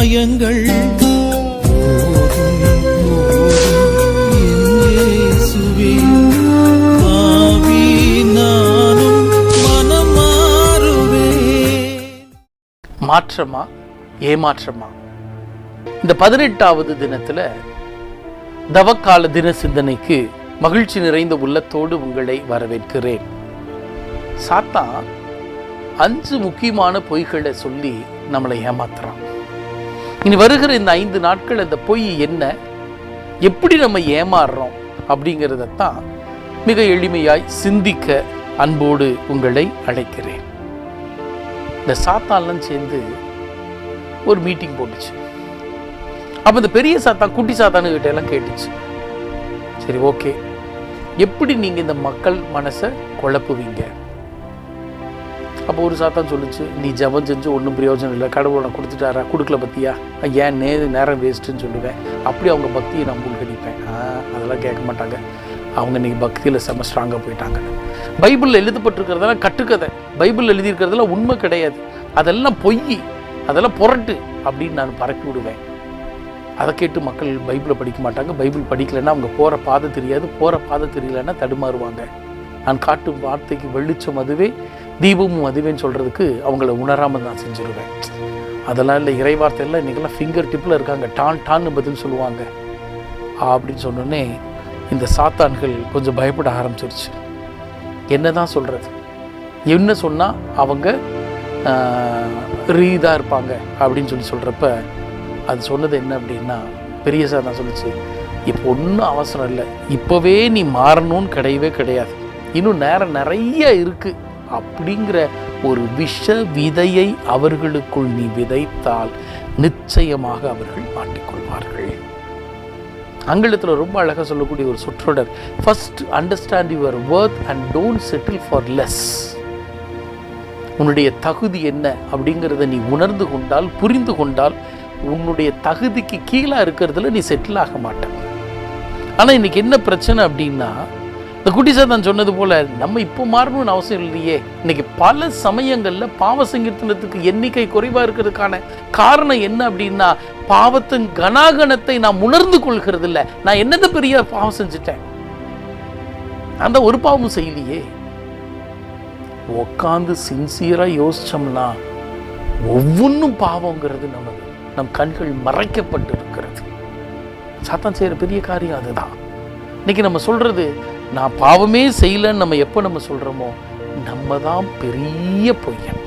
காயங்கள் மாற்றமா? ஏமாற்றமா? இந்த பதினெட்டாவது தினத்துல தவக்கால தின சிந்தனைக்கு மகிழ்ச்சி நிறைந்த உள்ளத்தோடு உங்களை வரவேற்கிறேன். சாத்தான் அஞ்சு முக்கியமான பொய்களை சொல்லி நம்மளை ஏமாத்துறான். இனி வருகிற இந்த ஐந்து நாட்கள் அந்த பொய் என்ன? எப்படி நம்ம ஏமாறுறோம்? அப்படிங்கிறதத்தான் மிக எளிமையாய் சிந்திக்க அன்போடு உங்களை அழைக்கிறேன். இந்த சாத்தான்லாம் சேர்ந்து ஒரு மீட்டிங் போட்டுச்சு. அப்போ இந்த பெரிய சாத்தான் குட்டி சாத்தானுக்கிட்ட எல்லாம் கேட்டுச்சு. சரி ஓகே எப்படி நீங்கள் இந்த மக்கள் மனசை குழப்புவீங்க? அப்போ ஒரு சாத்தான் சொல்லுச்சு நீ ஜபம் செஞ்சு ஒன்றும் பிரயோஜனம் இல்லை கடவுள் உனக்கு கொடுத்துட்டாரா? கொடுக்கல பத்தியா? ஏன் நே நேரம் வேஸ்ட்டுன்னு சொல்லுவேன். அப்படி அவங்க பக்தியை நான் மூழ்கடிப்பேன். ஆ, அதெல்லாம் கேட்க மாட்டாங்க. அவங்க இன்னைக்கு பக்தியில் செம்ம ஸ்ட்ராங்காக போயிட்டாங்க. பைபிளில் எழுதப்பட்டிருக்கிறதெல்லாம் கட்டுக்கதை. பைபிளில் எழுதியிருக்கிறதெல்லாம் உண்மை கிடையாது. அதெல்லாம் பொய் அதெல்லாம் புரட்டு அப்படின்னு நான் பரப்பி விடுவேன். அதை கேட்டு மக்கள் பைபிளை படிக்க மாட்டாங்க. பைபிள் படிக்கலைன்னா அவங்க போகிற பாதை தெரியாது. போகிற பாதை தெரியலன்னா தடுமாறுவாங்க. நான் காட்டும் வார்த்தைக்கு வெளிச்சம் அதுவே தீபமும் அதுவேன்னு சொல்கிறதுக்கு அவங்கள உணராமல் நான் செஞ்சுருவேன். அதெல்லாம் இல்லை இறைவார்த்தையில் இன்றைக்கெல்லாம் ஃபிங்கர் டிப்பில் இருக்காங்க. டான் டான்னு பதில் சொல்லுவாங்க. அப்படின்னு சொன்னோடனே இந்த சாத்தான்கள் கொஞ்சம் பயப்பட ஆரம்பிச்சிருச்சு. என்ன தான் சொல்கிறது என்ன சொன்னால் அவங்க ரீதாக இருப்பாங்க அப்படின்னு சொல்லி சொல்கிறப்ப அது சொன்னது என்ன அப்படின்னா பெரிய சார் சொல்லுச்சு இப்போ ஒன்றும் அவசரம் இல்லை. இப்போவே நீ மாறணும்னு கிடையவே கிடையாது. இன்னும் நேரம் நிறைய இருக்குது அப்படிங்கிற ஒரு விஷ விதையை அவர்களுக்குள் நீ விதைத்தால் நிச்சயமாக அவர்கள் மாட்டிக்கொள்வார்கள். ஆங்கிலத்தில் ரொம்ப அழகாக சொல்லக்கூடிய ஒரு சொற்றொடர் first understand your worth and don't settle for less உன்னுடைய தகுதி என்ன அப்படிங்கிறத நீ உணர்ந்து கொண்டால் புரிந்து கொண்டால் உன்னுடைய தகுதிக்கு கீழே இருக்கிறதுல நீ செட்டில் ஆக மாட்ட. ஆனால் இன்னைக்கு என்ன பிரச்சனை அப்படின்னா இந்த குட்டி சாத்தான் சொன்னது போல நம்ம இப்போ மாறணும்னு அவசியம் இல்லையே. இன்னைக்கு பல சமயங்களில் பாவ சங்கீர்த்தனத்துக்கு எண்ணிக்கை குறைவாக இருக்கிறதுக்கான காரணம் என்ன அப்படின்னா பாவத்தின் கனாகணத்தை நான் உணர்ந்து கொள்கிறது இல்லை நான் என்னது பெரிய பாவம் செஞ்சுட்டேன்? அந்த ஒரு பாவமும் செய்யலையே. உக்காந்து சின்சியராக யோசிச்சோம்னா ஒவ்வொன்றும் பாவங்கிறது நமது நம் கண்கள் மறைக்கப்பட்டு இருக்கிறது சாத்தான் செய்கிற பெரிய காரியம் அதுதான். இன்னைக்கு நம்ம சொல்றது நான் பாவமே செய்யலைன்னு நம்ம எப்போ நம்ம சொல்கிறோமோ நம்ம தான் பெரிய பொய்யன்.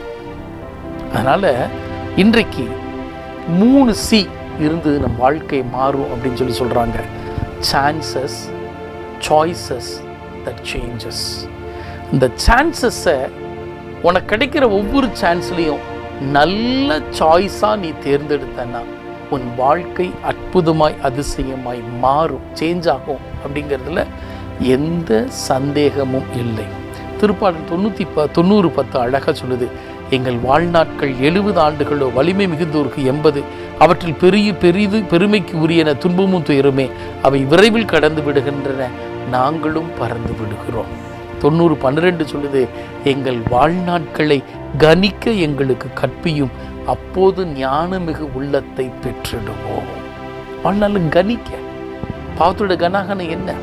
அதனால் இன்றைக்கு மூணு சி இருந்து நம் வாழ்க்கை மாறும் அப்படின்னு சொல்லி சொல்கிறாங்க சான்சஸ் சாய்ஸஸ் தட் சேஞ்சஸ் இந்த சான்சஸ்ஸை உனக்கு கிடைக்கிற ஒவ்வொரு சான்ஸ்லேயும் நல்ல சாய்ஸாக நீ தேர்ந்தெடுத்தனா உன் வாழ்க்கை அற்புதமாய் அதிசயமாய் மாறும் சேஞ்ச் ஆகும் அப்படிங்கிறதுல எந்த சந்தேகமும் இல்லை. திருப்பாடல் தொண்ணூற்றி ப தொண்ணூறு பத்து அழகாக சொல்லுது. எங்கள் வாழ்நாட்கள் எழுபது ஆண்டுகளோ வலிமை மிகுந்தோருக்கு எண்பது. அவற்றில் பெரிய பெரிது பெருமைக்கு உரியன துன்பமும் துயருமே. அவை விரைவில் கடந்து விடுகின்றன. நாங்களும் பறந்து விடுகிறோம். தொண்ணூறு பன்னிரெண்டு சொல்லுது எங்கள் வாழ்நாட்களை கனிக்க எங்களுக்கு கற்பியும். அப்போது ஞானமிகு உள்ளத்தை பெற்றிடுவோம். வாழ்நாள் கனிக்க பாவத்தோட கனாகனம் என்ன?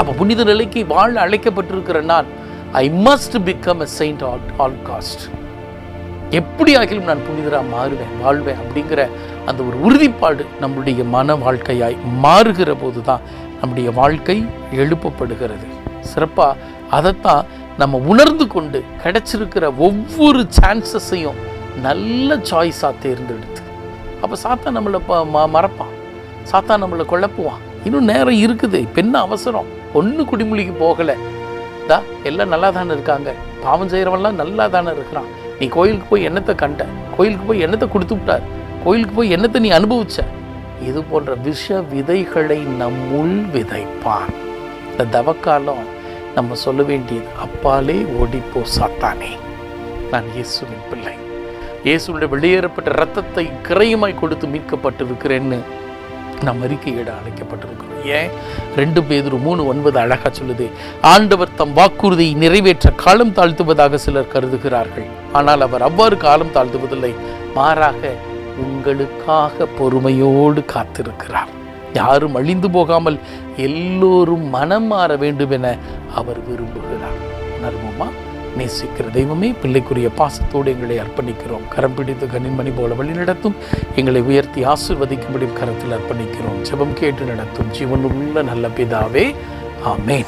அப்போ புனித நிலைக்கு வாழ அழைக்கப்பட்டிருக்கிற நான் I must become a saint all all cost எப்படி ஆகிலும் நான் புனிதராக மாறுவேன் வாழ்வேன் அப்படிங்கிற அந்த ஒரு உறுதிப்பாடு நம்முடைய மன வாழ்க்கையாய் மாறுகிற போது தான் நம்முடைய வாழ்க்கை எழுப்பப்படுகிறது. சிறப்பாக அதைத்தான் நம்ம உணர்ந்து கொண்டு கிடைச்சிருக்கிற ஒவ்வொரு சான்சஸையும் நல்ல சாய்ஸாக தேர்ந்தெடுத்து. அப்போ சாத்தா நம்மளை ப- ம- மறப்பான். சாத்தா நம்மளை குழப்புவான். இன்னும் நேரம் இருக்குது இப்போ என்ன அவசரம்? ஒன்று குடிமொழிக்கு போகலை. தா எல்லாம் நல்லா தானே இருக்காங்க. பாவம் செய்கிறவன்லாம் நல்லா தானே இருக்கிறான். நீ கோயிலுக்கு போய் என்னத்தை கண்ட? கோயிலுக்கு போய் என்னத்தை கொடுத்து விட்டார்? கோயிலுக்கு போய் என்னத்தை நீ அனுபவிச்ச? இது போன்ற விஷ விதைகளை நம்முள் விதைப்பான். இந்த தவக்காலம் நம்ம சொல்ல வேண்டியது அப்பாலே ஓடிப்போ சாத்தானே. நான் இயேசுவின் பிள்ளை. இயேசுடைய வெளியேறப்பட்ட ரத்தத்தை கிரையுமாய் கொடுத்து மீட்கப்பட்டிருக்கிறேன்னு நம் அறிக்கையிட அழைக்கப்பட்டிருக்கிறோம். ஏன்? ரெண்டு பேதுரு மூணு ஒன்பது அழகாக சொல்லுது ஆண்டவர் தம் வாக்குறுதியை நிறைவேற்ற காலம் தாழ்த்துவதாக சிலர் கருதுகிறார்கள். ஆனால் அவர் அவ்வாறு காலம் தாழ்த்துவதில்லை. மாறாக உங்களுக்காக பொறுமையோடு காத்திருக்கிறார். யாரும் அழிந்து போகாமல் எல்லோரும் மனம் மாற வேண்டும் என அவர் விரும்புகிறார். உணர்வோமா நேசிக்கிற தெய்வமே பிள்ளைக்குரிய பாசத்தோடு எங்களை அர்ப்பணிக்கிறோம். கரம் பிடித்து கனிமணி போல வழி நடத்தும் எங்களை உயர்த்தி ஆசிர்வதிக்கும்படி கரத்தில் அர்ப்பணிக்கிறோம். ஜெபம் கேட்டு நடத்தும். ஜீவனுள்ள நல்ல பிதாவே ஆமேன்.